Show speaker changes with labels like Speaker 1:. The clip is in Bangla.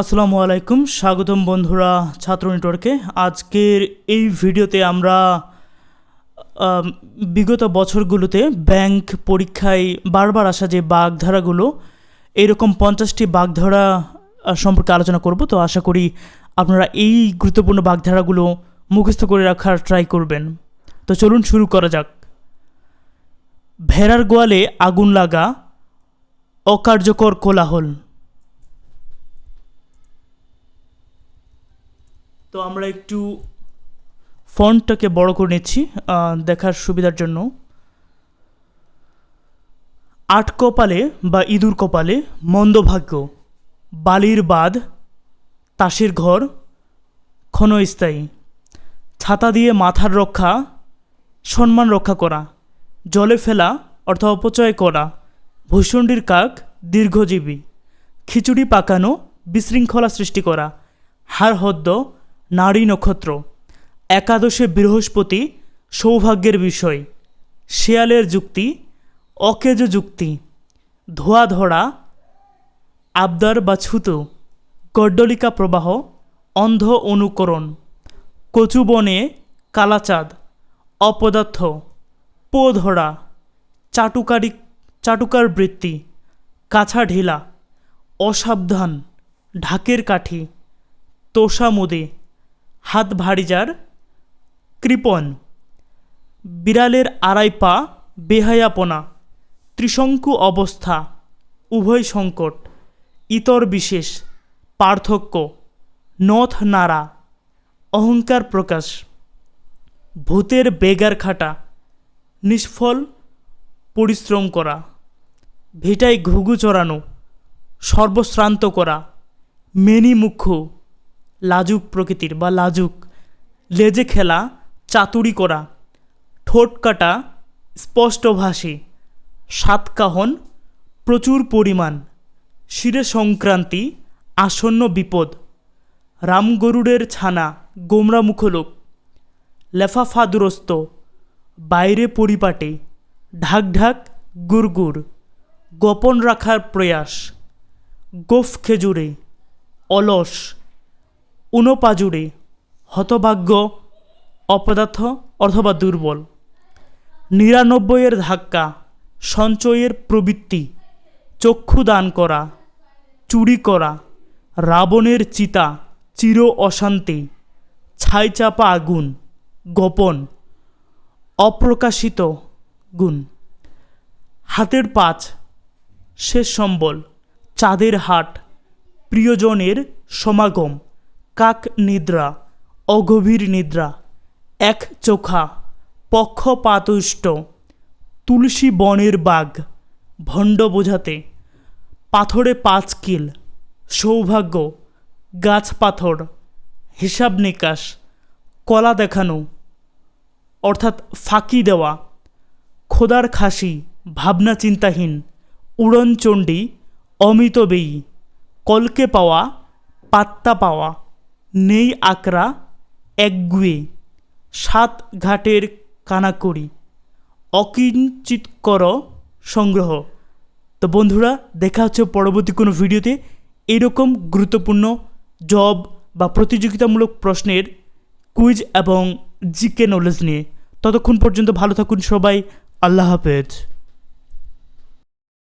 Speaker 1: আসসালামু আলাইকুম, স্বাগতম বন্ধুরা ছাত্র নেটওয়ার্কে। আজকের এই ভিডিওতে আমরা বিগত বছরগুলোতে ব্যাংক পরীক্ষায় বারবার আসা যে বাগধারাগুলো, এরকম পঞ্চাশটি বাগধারা সম্পর্কে আলোচনা করব। তো আশা করি আপনারা এই গুরুত্বপূর্ণ বাগধারাগুলো মুখস্থ করে রাখার ট্রাই করবেন। তো চলুন শুরু করা যাক। ভেড়ার গোয়ালে আগুন লাগা, অকার্যকর কোলাহল। তো আমরা একটু ফন্টটাকে বড় করে নিচ্ছি দেখার সুবিধার জন্য। আট কপালে বা ইঁদুর কপালে মন্দভাগ্য বালির বাঁধ, তাসের ঘর, ক্ষণস্থায়ী। ছাতা দিয়ে মাথার রক্ষা, সম্মান রক্ষা করা, জলে ফেলা, অর্থ অপচয় করা, ভূষণ্ডির কাক, দীর্ঘজীবী। খিচুড়ি পাকানো, বিশৃঙ্খলা সৃষ্টি করা হার হদ্দ নারী নক্ষত্র। একাদশে বৃহস্পতি সৌভাগ্যের বিষয়। শেয়ালের যুক্তি, অকেজ যুক্তি। ধোয়া ধরা আবদার বা ছুতো। গড্ডলিকা প্রবাহ, অন্ধ অনুকরণ। কচু বনে কালাচাঁদ। অপদার্থ পো ধরা চাটুকারি, চাটুকার বৃত্তি। কাছা ঢিলা। অসাবধান, ঢাকের কাঠি। তোষা হাত ভারিজার কৃপণ বিড়ালের আড়াই পা বেহায়াপনা ত্রিশঙ্কু অবস্থা, উভয় সংকট, ইতর বিশেষ, পার্থক্য, নথ নাড়া, অহংকার প্রকাশ, ভূতের বেগার খাটা, নিষ্ফল পরিশ্রম করা ভিটায় ঘুঘু চড়ানো, সর্বশ্রান্ত করা, মেনি মুখ্য লাজুক প্রকৃতির বা লাজুক। লেজে খেলা, চাতুরি করা, ঠোঁট কাটা স্পষ্টভাষী সাতকাহন প্রচুর পরিমাণ, শিরে সংক্রান্তি, আসন্ন বিপদ, রামগরুড়ের ছানা গোমরা মুখলোক লেফাফাদুরস্ত, বাইরে পরিপাটে ঢাক ঢাক গুড়গুড়, গোপন রাখার প্রয়াস, গোফ খেজুরে, অলস উনপাজুড়ে হতভাগ্য, অপদার্থ অথবা দুর্বল। নিরানব্বইয়ের ধাক্কা, সঞ্চয়ের প্রবৃত্তি, চক্ষু দান করা, চুরি করা, রাবণের চিতা, চির অশান্তি, ছাইচাপা আগুন, গোপন, অপ্রকাশিত গুণ। হাতের পাঁচ, শেষ সম্বল, চাঁদের হাট, প্রিয়জনের সমাগম। কাক নিদ্রা, অগভীর নিদ্রা, এক চোখা পক্ষপাতুষ্ট তুলসী বনের বাঘ, ভণ্ড বোঝাতে, পাথরে পাঁচ কিল, সৌভাগ্য, গাছ পাথর, হিসাব নিকাশ, কলা দেখানো, অর্থাৎ ফাঁকি দেওয়া, খোদার খাসি, ভাবনা চিন্তাহীন, উড়নচণ্ডী অমিতবেয়ী কলকে পাওয়া, পাত্তা পাওয়া। নেই আকরা একগুয়ে সাত ঘাটের কানাকড়ি অকিঞ্চিতকর সংগ্রহ। তো বন্ধুরা, দেখা হচ্ছে পরবর্তী কোনো ভিডিওতে। এরকম গুরুত্বপূর্ণ জব বা প্রতিযোগিতামূলক প্রশ্নের কুইজ এবং জিকে নলেজ নিয়ে। ততক্ষণ পর্যন্ত ভালো থাকুন সবাই। আল্লাহ হাফেজ।